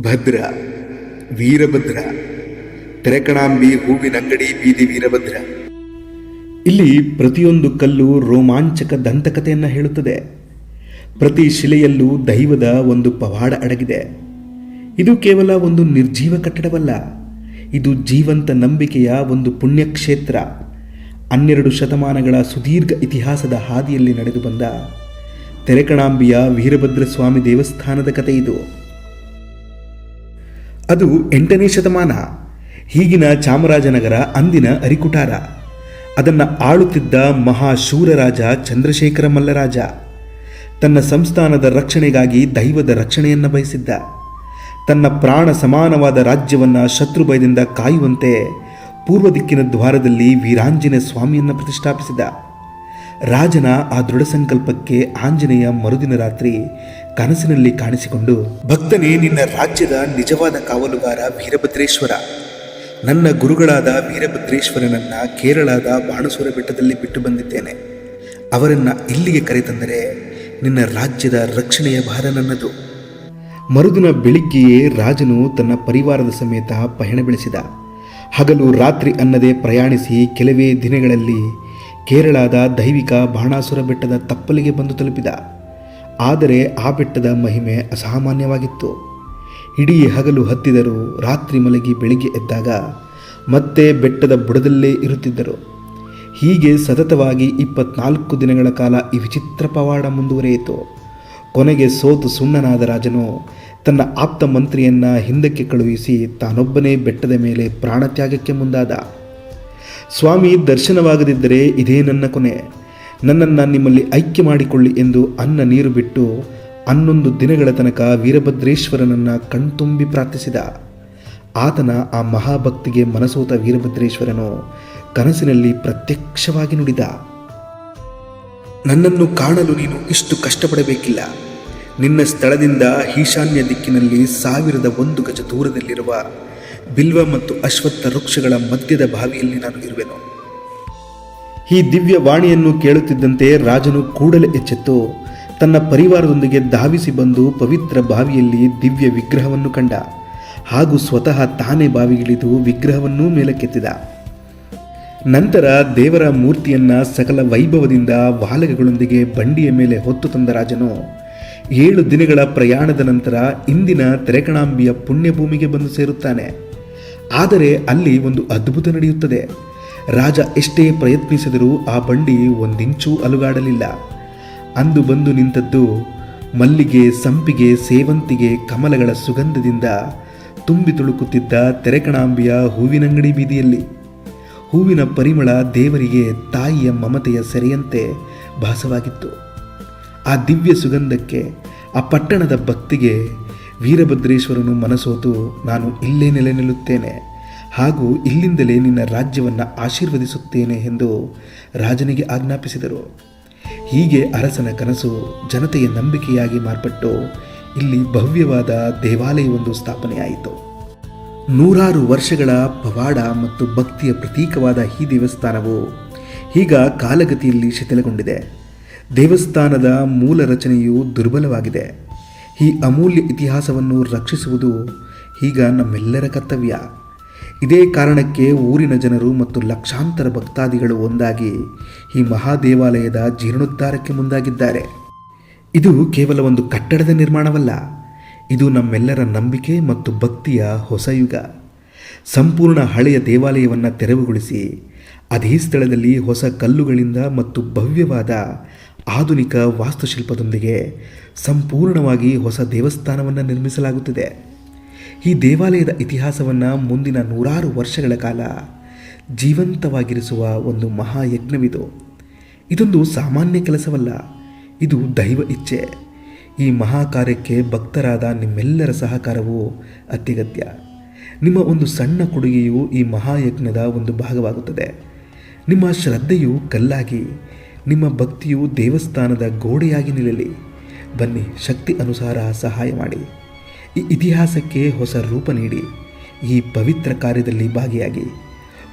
ಭದ್ರ, ವೀರಭದ್ರ, ತೆರೆಕಣಾಂಬಿ ಹೂವಿನಂಗಡಿ ಬೀದಿ ವೀರಭದ್ರ. ಇಲ್ಲಿ ಪ್ರತಿಯೊಂದು ಕಲ್ಲು ರೋಮಾಂಚಕ ದಂತಕತೆಯನ್ನು ಹೇಳುತ್ತದೆ. ಪ್ರತಿ ಶಿಲೆಯಲ್ಲೂ ದೈವದ ಒಂದು ಪವಾಡ ಅಡಗಿದೆ. ಇದು ಕೇವಲ ಒಂದು ನಿರ್ಜೀವ ಕಟ್ಟಡವಲ್ಲ, ಇದು ಜೀವಂತ ನಂಬಿಕೆಯ ಒಂದು ಪುಣ್ಯಕ್ಷೇತ್ರ. ಹನ್ನೆರಡು ಶತಮಾನಗಳ ಸುದೀರ್ಘ ಇತಿಹಾಸದ ಹಾದಿಯಲ್ಲಿ ನಡೆದು ಬಂದ ತೆರೆಕಣಾಂಬಿಯ ವೀರಭದ್ರ ಸ್ವಾಮಿ ದೇವಸ್ಥಾನದ ಕಥೆ ಇದು. ಅದು ಎಂಟನೇ ಶತಮಾನ. ಈಗಿನ ಚಾಮರಾಜನಗರ ಅಂದಿನ ಅರಿಕುಟಾರ. ಅದನ್ನು ಆಳುತ್ತಿದ್ದ ಮಹಾಶೂರರಾಜ ಚಂದ್ರಶೇಖರ ಮಲ್ಲರಾಜ. ತನ್ನ ಸಂಸ್ಥಾನದ ರಕ್ಷಣೆಗಾಗಿ ದೈವದ ರಕ್ಷಣೆಯನ್ನು ಬಯಸಿದ್ದ. ತನ್ನ ಪ್ರಾಣ ಸಮಾನವಾದ ರಾಜ್ಯವನ್ನು ಶತ್ರು ಭಯದಿಂದ ಕಾಯುವಂತೆ ಪೂರ್ವ ದಿಕ್ಕಿನ ದ್ವಾರದಲ್ಲಿ ವೀರಾಂಜನೇಯ ಸ್ವಾಮಿಯನ್ನು ಪ್ರತಿಷ್ಠಾಪಿಸಿದ ರಾಜನ ಆ ದೃಢ ಸಂಕಲ್ಪಕ್ಕೆ ಆಂಜನೇಯ ಮರುದಿನ ರಾತ್ರಿ ಕನಸಿನಲ್ಲಿ ಕಾಣಿಸಿಕೊಂಡು, ಭಕ್ತನೇ, ನಿನ್ನ ರಾಜ್ಯದ ನಿಜವಾದ ಕಾವಲುಗಾರ ವೀರಭದ್ರೇಶ್ವರ. ನನ್ನ ಗುರುಗಳಾದ ವೀರಭದ್ರೇಶ್ವರನನ್ನ ಕೇರಳದ ಬಾಣಸೂರ ಬೆಟ್ಟದಲ್ಲಿ ಬಿಟ್ಟು ಬಂದಿದ್ದೇನೆ. ಅವರನ್ನ ಇಲ್ಲಿಗೆ ಕರೆತಂದರೆ ನಿನ್ನ ರಾಜ್ಯದ ರಕ್ಷಣೆಯ ಭಾರ ನನ್ನದು. ಮರುದಿನ ಬೆಳಿಗ್ಗೆಯೇ ರಾಜನು ತನ್ನ ಪರಿವಾರದ ಸಮೇತ ಪಯಣ ಬೆಳೆಸಿದ. ಹಗಲು ರಾತ್ರಿ ಅನ್ನದೇ ಪ್ರಯಾಣಿಸಿ ಕೆಲವೇ ದಿನಗಳಲ್ಲಿ ಕೇರಳದ ದೈವಿಕ ಬಾಣಾಸುರ ಬೆಟ್ಟದ ತಪ್ಪಲಿಗೆ ಬಂದು ತಲುಪಿದ. ಆದರೆ ಆ ಬೆಟ್ಟದ ಮಹಿಮೆ ಅಸಾಮಾನ್ಯವಾಗಿತ್ತು. ಇಡೀ ಹಗಲು ಹತ್ತಿದರು ರಾತ್ರಿ ಮಲಗಿ ಬೆಳಿಗ್ಗೆ ಎದ್ದಾಗ ಮತ್ತೆ ಬೆಟ್ಟದ ಬುಡದಲ್ಲೇ ಇರುತ್ತಿದ್ದರು. ಹೀಗೆ ಸತತವಾಗಿ ಇಪ್ಪತ್ನಾಲ್ಕು ದಿನಗಳ ಕಾಲ ಈ ವಿಚಿತ್ರ ಪವಾಡ ಮುಂದುವರಿಯಿತು. ಕೊನೆಗೆ ಸೋತು ಸುಣ್ಣನಾದ ರಾಜನು ತನ್ನ ಆಪ್ತ ಮಂತ್ರಿಯನ್ನು ಹಿಂದಕ್ಕೆ ಕಳುಹಿಸಿ ತಾನೊಬ್ಬನೇ ಬೆಟ್ಟದ ಮೇಲೆ ಪ್ರಾಣತ್ಯಾಗಕ್ಕೆ ಮುಂದಾದ. ಸ್ವಾಮಿ ದರ್ಶನವಾಗದಿದ್ದರೆ ಇದೇ ನನ್ನ ಕೊನೆ. ನನ್ನನ್ನು ನಿಮ್ಮಲ್ಲಿ ಐಕ್ಯ ಮಾಡಿಕೊಳ್ಳಿ ಎಂದು ಅನ್ನ ನೀರು ಬಿಟ್ಟು ಹನ್ನೊಂದು ದಿನಗಳ ತನಕ ವೀರಭದ್ರೇಶ್ವರನನ್ನು ಕಣ್ತುಂಬಿ ಪ್ರಾರ್ಥಿಸಿದ. ಆತನ ಆ ಮಹಾಭಕ್ತಿಗೆ ಮನಸೋತ ವೀರಭದ್ರೇಶ್ವರನು ಕನಸಿನಲ್ಲಿ ಪ್ರತ್ಯಕ್ಷವಾಗಿ ನುಡಿದ. ನನ್ನನ್ನು ಕಾಣಲು ನೀನು ಇಷ್ಟು ಕಷ್ಟಪಡಬೇಕಿಲ್ಲ. ನಿನ್ನ ಸ್ಥಳದಿಂದ ಈಶಾನ್ಯ ದಿಕ್ಕಿನಲ್ಲಿ ಸಾವಿರದ ಒಂದು ಗಜ ದೂರದಲ್ಲಿರುವ ಬಿಲ್ವ ಮತ್ತು ಅಶ್ವತ್ಥ ವೃಕ್ಷಗಳ ಮಧ್ಯದ ಬಾವಿಯಲ್ಲಿ ನಾನು ಇರುವೆನು. ಈ ದಿವ್ಯ ವಾಣಿಯನ್ನು ಕೇಳುತ್ತಿದ್ದಂತೆ ರಾಜನು ಕೂಡಲೇ ಎಚ್ಚೆತ್ತು. ತನ್ನ ಪರಿವಾರದೊಂದಿಗೆ ಧಾವಿಸಿ ಬಂದು ಪವಿತ್ರ ಬಾವಿಯಲ್ಲಿ ದಿವ್ಯ ವಿಗ್ರಹವನ್ನು ಕಂಡ. ಹಾಗೂ ಸ್ವತಃ ತಾನೇ ಬಾವಿಗಿಳಿದು ವಿಗ್ರಹವನ್ನೂ ಮೇಲಕ್ಕೆತ್ತಿದ. ನಂತರ ದೇವರ ಮೂರ್ತಿಯನ್ನ ಸಕಲ ವೈಭವದಿಂದ ವಾಲಕಗಳೊಂದಿಗೆ ಬಂಡಿಯ ಮೇಲೆ ಹೊತ್ತು ತಂದ ರಾಜನು. ಏಳು ದಿನಗಳ ಪ್ರಯಾಣದ ನಂತರ ಇಂದಿನ ತೆರೆಕಣಾಂಬಿಯ ಪುಣ್ಯಭೂಮಿಗೆ ಬಂದು ಸೇರುತ್ತಾನೆ. ಆದರೆ ಅಲ್ಲಿ ಒಂದು ಅದ್ಭುತ ನಡೆಯುತ್ತದೆ. ರಾಜ ಎಷ್ಟೇ ಪ್ರಯತ್ನಿಸಿದರೂ ಆ ಬಂಡಿ ಒಂದಿಂಚೂ ಅಲುಗಾಡಲಿಲ್ಲ. ಅಂದು ಬಂದು ನಿಂತದ್ದು ಮಲ್ಲಿಗೆ, ಸಂಪಿಗೆ, ಸೇವಂತಿಗೆ, ಕಮಲಗಳ ಸುಗಂಧದಿಂದ ತುಂಬಿ ತುಳುಕುತ್ತಿದ್ದ ತೆರೆಕಣಾಂಬಿಯ ಹೂವಿನಂಗಡಿ ಬೀದಿಯಲ್ಲಿ. ಹೂವಿನ ಪರಿಮಳ ದೇವರಿಗೆ ತಾಯಿಯ ಮಮತೆಯ ಸೆರೆಯಂತೆ ಭಾಸವಾಗಿತ್ತು. ಆ ದಿವ್ಯ ಸುಗಂಧಕ್ಕೆ, ಆ ಪಟ್ಟಣದ ಭಕ್ತಿಗೆ ವೀರಭದ್ರೇಶ್ವರನು ಮನಸೋತು, ನಾನು ಇಲ್ಲೇ ನೆಲೆ ನಿಲ್ಲುತ್ತೇನೆ ಹಾಗೂ ಇಲ್ಲಿಂದಲೇ ನಿನ್ನ ರಾಜ್ಯವನ್ನು ಆಶೀರ್ವದಿಸುತ್ತೇನೆ ಎಂದು ರಾಜನಿಗೆ ಆಜ್ಞಾಪಿಸಿದರು. ಹೀಗೆ ಅರಸನ ಕನಸು ಜನತೆಯ ನಂಬಿಕೆಯಾಗಿ ಮಾರ್ಪಟ್ಟು ಇಲ್ಲಿ ಭವ್ಯವಾದ ದೇವಾಲಯವೊಂದು ಸ್ಥಾಪನೆಯಾಯಿತು. ನೂರಾರು ವರ್ಷಗಳ ಪವಾಡ ಮತ್ತು ಭಕ್ತಿಯ ಪ್ರತೀಕವಾದ ಈ ದೇವಸ್ಥಾನವು ಈಗ ಕಾಲಗತಿಯಲ್ಲಿ ಶಿಥಿಲಗೊಂಡಿದೆ. ದೇವಸ್ಥಾನದ ಮೂಲ ರಚನೆಯು ದುರ್ಬಲವಾಗಿದೆ. ಈ ಅಮೂಲ್ಯ ಇತಿಹಾಸವನ್ನು ರಕ್ಷಿಸುವುದು ಈಗ ನಮ್ಮೆಲ್ಲರ ಕರ್ತವ್ಯ. ಇದೇ ಕಾರಣಕ್ಕೆ ಊರಿನ ಜನರು ಮತ್ತು ಲಕ್ಷಾಂತರ ಭಕ್ತಾದಿಗಳು ಒಂದಾಗಿ ಈ ಮಹಾದೇವಾಲಯದ ಜೀರ್ಣೋದ್ಧಾರಕ್ಕೆ ಮುಂದಾಗಿದ್ದಾರೆ. ಇದು ಕೇವಲ ಒಂದು ಕಟ್ಟಡದ ನಿರ್ಮಾಣವಲ್ಲ, ಇದು ನಮ್ಮೆಲ್ಲರ ನಂಬಿಕೆ ಮತ್ತು ಭಕ್ತಿಯ ಹೊಸ ಯುಗ. ಸಂಪೂರ್ಣ ಹಳೆಯ ದೇವಾಲಯವನ್ನು ತೆರವುಗೊಳಿಸಿ, ಅದೇ ಸ್ಥಳದಲ್ಲಿ ಹೊಸ ಕಲ್ಲುಗಳಿಂದ ಮತ್ತು ಭವ್ಯವಾದ ಆಧುನಿಕ ವಾಸ್ತುಶಿಲ್ಪದೊಂದಿಗೆ ಸಂಪೂರ್ಣವಾಗಿ ಹೊಸ ದೇವಸ್ಥಾನವನ್ನು ನಿರ್ಮಿಸಲಾಗುತ್ತಿದೆ. ಈ ದೇವಾಲಯದ ಇತಿಹಾಸವನ್ನು ಮುಂದಿನ ನೂರಾರು ವರ್ಷಗಳ ಕಾಲ ಜೀವಂತವಾಗಿರಿಸುವ ಒಂದು ಮಹಾಯಜ್ಞವಿದು. ಇದೊಂದು ಸಾಮಾನ್ಯ ಕೆಲಸವಲ್ಲ, ಇದು ದೈವ ಇಚ್ಛೆ. ಈ ಮಹಾಕಾರ್ಯಕ್ಕೆ ಭಕ್ತರಾದ ನಿಮ್ಮೆಲ್ಲರ ಸಹಕಾರವು ಅತ್ಯಗತ್ಯ. ನಿಮ್ಮ ಒಂದು ಸಣ್ಣ ಕೊಡುಗೆಯು ಈ ಮಹಾಯಜ್ಞದ ಒಂದು ಭಾಗವಾಗುತ್ತದೆ. ನಿಮ್ಮ ಶ್ರದ್ಧೆಯು ಕಲ್ಲಾಗಿ ನಿಮ್ಮ ಭಕ್ತಿಯು ದೇವಸ್ಥಾನದ ಗೋಡೆಯಾಗಿ ನಿಲ್ಲಲಿ. ಬನ್ನಿ, ಶಕ್ತಿ ಅನುಸಾರ ಸಹಾಯ ಮಾಡಿ. ಈ ಇತಿಹಾಸಕ್ಕೆ ಹೊಸ ರೂಪ ನೀಡಿ. ಈ ಪವಿತ್ರ ಕಾರ್ಯದಲ್ಲಿ ಭಾಗಿಯಾಗಿ.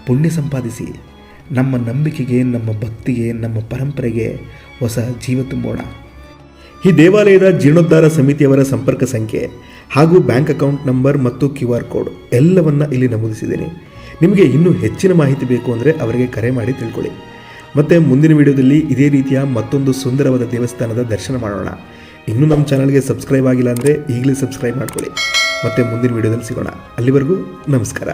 ಪುಣ್ಯ ಸಂಪಾದಿಸಿ. ನಮ್ಮ ನಂಬಿಕೆಗೆ, ನಮ್ಮ ಭಕ್ತಿಗೆ, ನಮ್ಮ ಪರಂಪರೆಗೆ ಹೊಸ ಜೀವ ತುಂಬೋಣ. ಈ ದೇವಾಲಯದ ಜೀರ್ಣೋದ್ಧಾರ ಸಮಿತಿಯವರ ಸಂಪರ್ಕ ಸಂಖ್ಯೆ ಹಾಗೂ ಬ್ಯಾಂಕ್ ಅಕೌಂಟ್ ನಂಬರ್ ಮತ್ತು ಕ್ಯೂ ಆರ್ ಕೋಡ್ ಎಲ್ಲವನ್ನ ಇಲ್ಲಿ ನಮೂದಿಸಿದ್ದೇನೆ. ನಿಮಗೆ ಇನ್ನೂ ಹೆಚ್ಚಿನ ಮಾಹಿತಿ ಬೇಕು ಅಂದರೆ ಅವರಿಗೆ ಕರೆ ಮಾಡಿ ತಿಳ್ಕೊಳ್ಳಿ. ಮತ್ತು ಮುಂದಿನ ವಿಡಿಯೋದಲ್ಲಿ ಇದೇ ರೀತಿಯ ಮತ್ತೊಂದು ಸುಂದರವಾದ ದೇವಸ್ಥಾನದ ದರ್ಶನ ಮಾಡೋಣ. ಇನ್ನೂ ನಮ್ಮ ಚಾನಲ್ಗೆ ಸಬ್ಸ್ಕ್ರೈಬ್ ಆಗಿಲ್ಲ ಅಂದರೆ ಈಗಲೇ ಸಬ್ಸ್ಕ್ರೈಬ್ ಮಾಡ್ಕೊಳ್ಳಿ. ಮತ್ತು ಮುಂದಿನ ವಿಡಿಯೋದಲ್ಲಿ ಸಿಗೋಣ. ಅಲ್ಲಿವರೆಗೂ ನಮಸ್ಕಾರ.